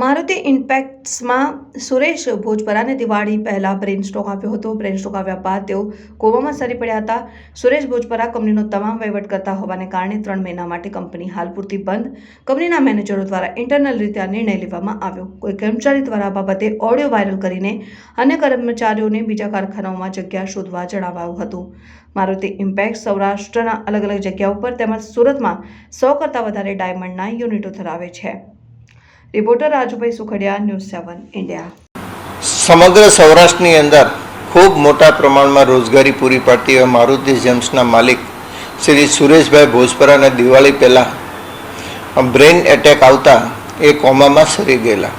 મારુતિ ઇમ્પેક્ટ્સમાં સુરેશ ભોજપરાને દિવાળી પહેલાં brain stroke આવ્યો હતો. બ્રેન સ્ટ્રોક આવ્યા બાદ તેઓ કોમામાં સરી પડ્યા હતા. સુરેશ ભોજપરા કંપનીનો તમામ વહીવટ કરતા હોવાને કારણે ત્રણ મહિના માટે કંપની હાલ પૂરતી બંધ. કંપનીના મેનેજરો દ્વારા ઇન્ટરનલ રીતે આ નિર્ણય લેવામાં આવ્યો. કોઈ કર્મચારી દ્વારા આ બાબતે ઓડિયો વાયરલ કરીને અન્ય કર્મચારીઓને બીજા કારખાનાઓમાં જગ્યા શોધવા જણાવાયું હતું. મારુતિ ઇમ્પેક્ટ સૌરાષ્ટ્રના અલગ અલગ જગ્યાઓ પર તેમજ સુરતમાં સો કરતાં વધારે ડાયમંડના યુનિટો ધરાવે છે. Reporter Rajubhai Sukhadiya news seven India સમગ્ર સૌરાષ્ટ્રની અંદર ખૂબ મોટા પ્રમાણમાં રોજગારી પૂરી પાડતી હોય મારુતિ જેમ્સના માલિક શ્રી સુરેશભાઈ ભોજપરાને દિવાળી પહેલાં બ્રેઇન એટેક આવતા એ કોમામાં સરી ગયેલા.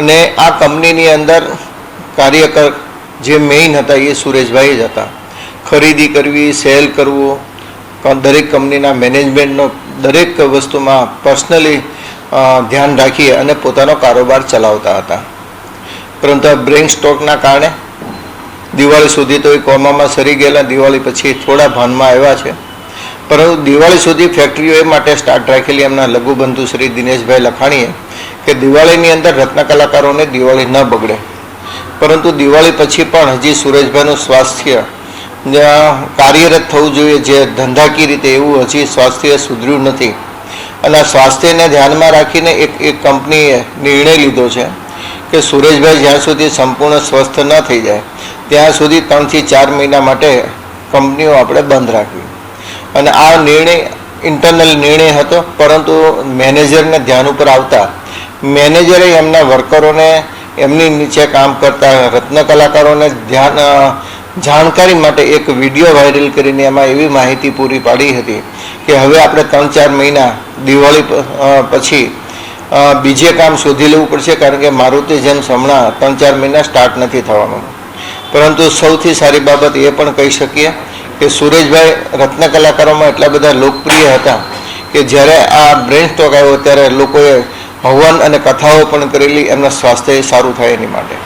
અને આ કંપનીની અંદર કાર્યકર જે મેઇન હતા એ સુરેશભાઈ જ હતા. ખરીદી કરવી, સેલ કરવું, દરેક કંપનીના મેનેજમેન્ટનો દરેક વસ્તુમાં પર્સનલી ધ્યાન રાખી અને પોતાનો કારોબાર ચલાવતા હતા. પરંતુ બ્રેઇન સ્ટ્રોકના કારણે દિવાળી સુધી તો એ કોમામાં સરી ગયેલા, દિવાળી પછી થોડા ભાનમાં આવ્યા છે. પરંતુ દિવાળી સુધી ફેક્ટરીઓ એ માટે સ્ટાર્ટ રાખેલી એમના લઘુબંધુ શ્રી દિનેશભાઈ લખાણીએ કે દિવાળીની અંદર રત્ન કલાકારોને દિવાળી ન બગડે. પરંતુ દિવાળી પછી પણ હજી સુરેશભાઈનું સ્વાસ્થ્ય કાર્યરત થવું જોઈએ. જે ધંધાકીય રીતે એવું હજી સ્વાસ્થ્ય સુધર્યું નથી. અને સ્વાસ્થ્યને ધ્યાનમાં રાખીને એક એક કંપનીએ નિર્ણય લીધો છે કે સુરેશભાઈ જ્યાં સુધી સંપૂર્ણ સ્વસ્થ ન થઈ જાય, ત્યાં સુધી ત્રણથી ચાર મહિના માટે કંપનીઓ આપણે બંધ રાખવી. અને આ નિર્ણય ઇન્ટરનલ નિર્ણય હતો, પરંતુ મેનેજરને ધ્યાન ઉપર આવતા મેનેજરે એમના વર્કરોને એમની નીચે કામ કરતા રત્ન કલાકારોને ધ્યાન જાણકારી માટે એક વીડિયો વાયરલ કરીને એમાં એવી માહિતી પૂરી પાડી હતી કે હવે આપણે ત્રણ ચાર મહિના દિવાળી પછી બીજે કામ શોધી લેવું પડશે કારણ કે મારુતિ જેમ્સ હમણાં ત્રણ ચાર મહિના સ્ટાર્ટ નથી થવાનું. પરંતુ સૌથી સારી બાબત એ પણ કહી શકીએ કે સુરેશભાઈ રત્ન કલાકારોમાં એટલા બધા લોકપ્રિય હતા કે જ્યારે આ બ્રેન સ્ટોક આવ્યો ત્યારે લોકોએ હવન અને કથાઓ પણ કરેલી એમના સ્વાસ્થ્ય સારું થાય એની માટે.